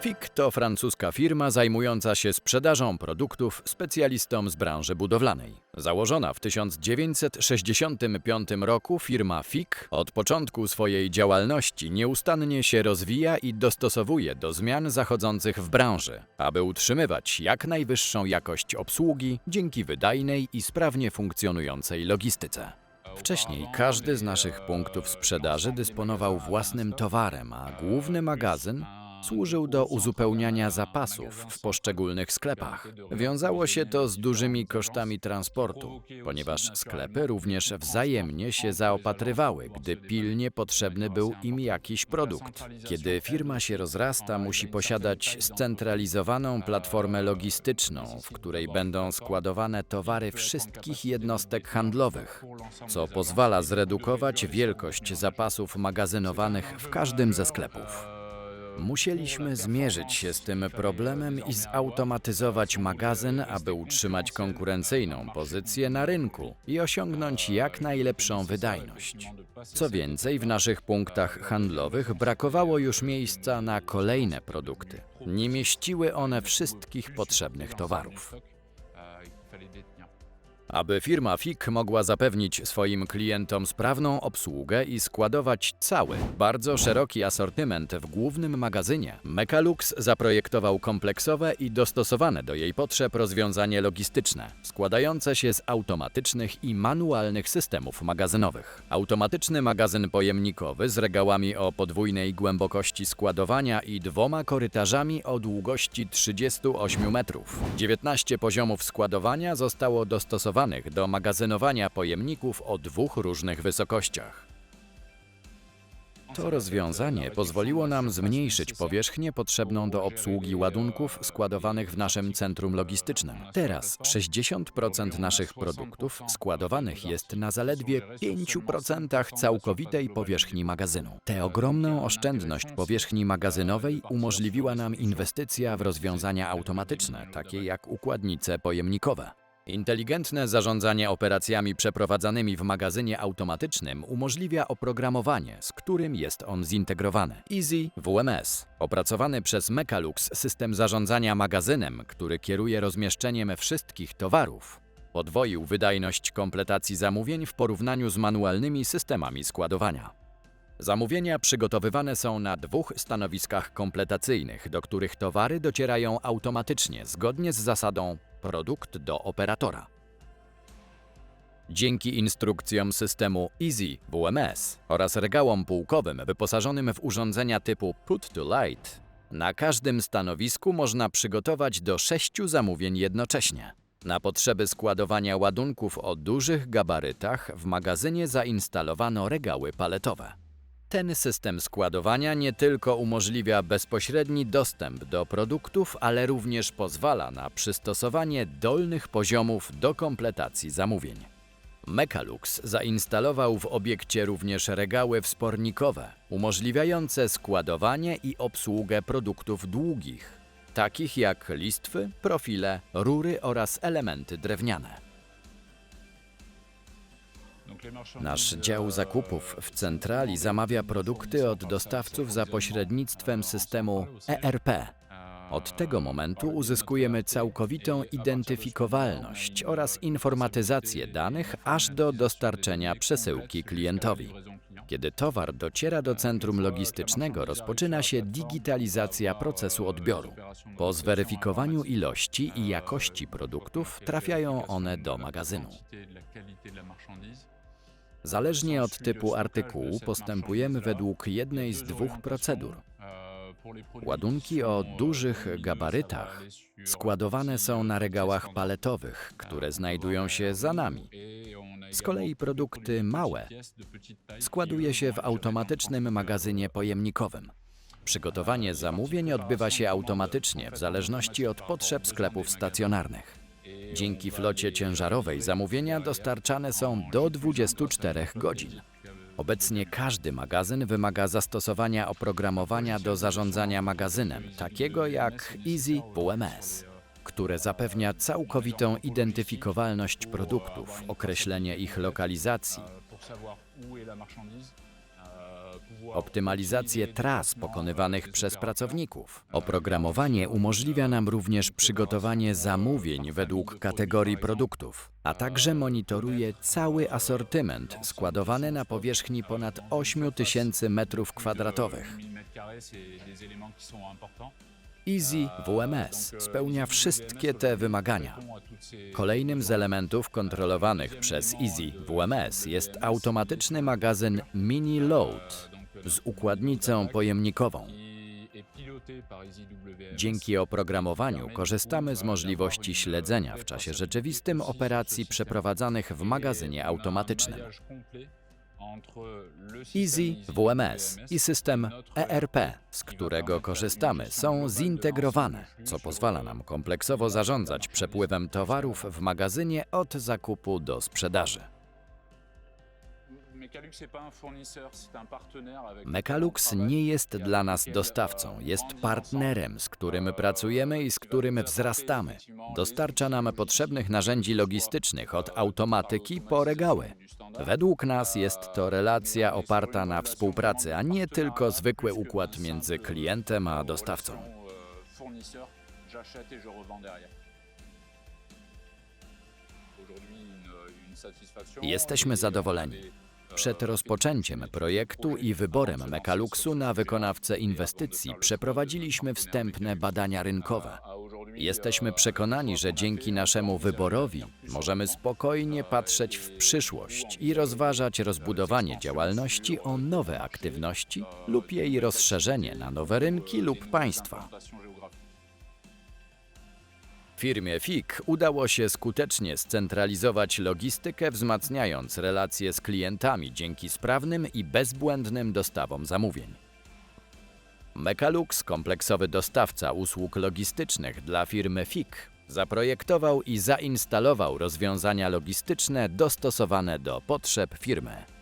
FIK to francuska firma zajmująca się sprzedażą produktów specjalistom z branży budowlanej. Założona w 1965 roku firma FIK od początku swojej działalności nieustannie się rozwija i dostosowuje do zmian zachodzących w branży, aby utrzymywać jak najwyższą jakość obsługi dzięki wydajnej i sprawnie funkcjonującej logistyce. Wcześniej każdy z naszych punktów sprzedaży dysponował własnym towarem, a główny magazyn służył do uzupełniania zapasów w poszczególnych sklepach. Wiązało się to z dużymi kosztami transportu, ponieważ sklepy również wzajemnie się zaopatrywały, gdy pilnie potrzebny był im jakiś produkt. Kiedy firma się rozrasta, musi posiadać scentralizowaną platformę logistyczną, w której będą składowane towary wszystkich jednostek handlowych, co pozwala zredukować wielkość zapasów magazynowanych w każdym ze sklepów. Musieliśmy zmierzyć się z tym problemem i zautomatyzować magazyn, aby utrzymać konkurencyjną pozycję na rynku i osiągnąć jak najlepszą wydajność. Co więcej, w naszych punktach handlowych brakowało już miejsca na kolejne produkty. Nie mieściły one wszystkich potrzebnych towarów. Aby firma FIK mogła zapewnić swoim klientom sprawną obsługę i składować cały, bardzo szeroki asortyment w głównym magazynie, Mekalux zaprojektował kompleksowe i dostosowane do jej potrzeb rozwiązanie logistyczne, składające się z automatycznych i manualnych systemów magazynowych. Automatyczny magazyn pojemnikowy z regałami o podwójnej głębokości składowania i dwoma korytarzami o długości 38 metrów. 19 poziomów składowania zostało do magazynowania pojemników o dwóch różnych wysokościach. To rozwiązanie pozwoliło nam zmniejszyć powierzchnię potrzebną do obsługi ładunków składowanych w naszym centrum logistycznym. Teraz 60% naszych produktów składowanych jest na zaledwie 5% całkowitej powierzchni magazynu. Tę ogromną oszczędność powierzchni magazynowej umożliwiła nam inwestycja w rozwiązania automatyczne, takie jak układnice pojemnikowe. Inteligentne zarządzanie operacjami przeprowadzanymi w magazynie automatycznym umożliwia oprogramowanie, z którym jest on zintegrowany. Easy WMS. Opracowany przez Mekalux system zarządzania magazynem, który kieruje rozmieszczeniem wszystkich towarów, podwoił wydajność kompletacji zamówień w porównaniu z manualnymi systemami składowania. Zamówienia przygotowywane są na dwóch stanowiskach kompletacyjnych, do których towary docierają automatycznie, zgodnie z zasadą produkt do operatora. Dzięki instrukcjom systemu Easy WMS oraz regałom półkowym wyposażonym w urządzenia typu Put to Light, na każdym stanowisku można przygotować do sześciu zamówień jednocześnie. Na potrzeby składowania ładunków o dużych gabarytach w magazynie zainstalowano regały paletowe. Ten system składowania nie tylko umożliwia bezpośredni dostęp do produktów, ale również pozwala na przystosowanie dolnych poziomów do kompletacji zamówień. Mekalux zainstalował w obiekcie również regały wspornikowe, umożliwiające składowanie i obsługę produktów długich, takich jak listwy, profile, rury oraz elementy drewniane. Nasz dział zakupów w centrali zamawia produkty od dostawców za pośrednictwem systemu ERP. Od tego momentu uzyskujemy całkowitą identyfikowalność oraz informatyzację danych aż do dostarczenia przesyłki klientowi. Kiedy towar dociera do centrum logistycznego, rozpoczyna się digitalizacja procesu odbioru. Po zweryfikowaniu ilości i jakości produktów trafiają one do magazynu. Zależnie od typu artykułu postępujemy według jednej z dwóch procedur. Ładunki o dużych gabarytach składowane są na regałach paletowych, które znajdują się za nami. Z kolei produkty małe składuje się w automatycznym magazynie pojemnikowym. Przygotowanie zamówień odbywa się automatycznie w zależności od potrzeb sklepów stacjonarnych. Dzięki flocie ciężarowej zamówienia dostarczane są do 24 godzin. Obecnie każdy magazyn wymaga zastosowania oprogramowania do zarządzania magazynem, takiego jak Easy WMS, które zapewnia całkowitą identyfikowalność produktów, określenie ich lokalizacji, optymalizację tras pokonywanych przez pracowników. Oprogramowanie umożliwia nam również przygotowanie zamówień według kategorii produktów, a także monitoruje cały asortyment składowany na powierzchni ponad 8 tysięcy metrów kwadratowych. Easy WMS spełnia wszystkie te wymagania. Kolejnym z elementów kontrolowanych przez Easy WMS jest automatyczny magazyn Mini Load z układnicą pojemnikową. Dzięki oprogramowaniu korzystamy z możliwości śledzenia w czasie rzeczywistym operacji przeprowadzanych w magazynie automatycznym. Easy WMS i system ERP, z którego korzystamy, są zintegrowane, co pozwala nam kompleksowo zarządzać przepływem towarów w magazynie od zakupu do sprzedaży. Mecalux nie jest dla nas dostawcą, jest partnerem, z którym pracujemy i z którym wzrastamy. Dostarcza nam potrzebnych narzędzi logistycznych od automatyki po regały. Według nas jest to relacja oparta na współpracy, a nie tylko zwykły układ między klientem a dostawcą. Jesteśmy zadowoleni. Przed rozpoczęciem projektu i wyborem Mekaluxu na wykonawcę inwestycji przeprowadziliśmy wstępne badania rynkowe. Jesteśmy przekonani, że dzięki naszemu wyborowi możemy spokojnie patrzeć w przyszłość i rozważać rozbudowanie działalności o nowe aktywności lub jej rozszerzenie na nowe rynki lub państwa. Firmie FIK udało się skutecznie scentralizować logistykę, wzmacniając relacje z klientami dzięki sprawnym i bezbłędnym dostawom zamówień. Mecalux, kompleksowy dostawca usług logistycznych dla firmy FIK, zaprojektował i zainstalował rozwiązania logistyczne dostosowane do potrzeb firmy.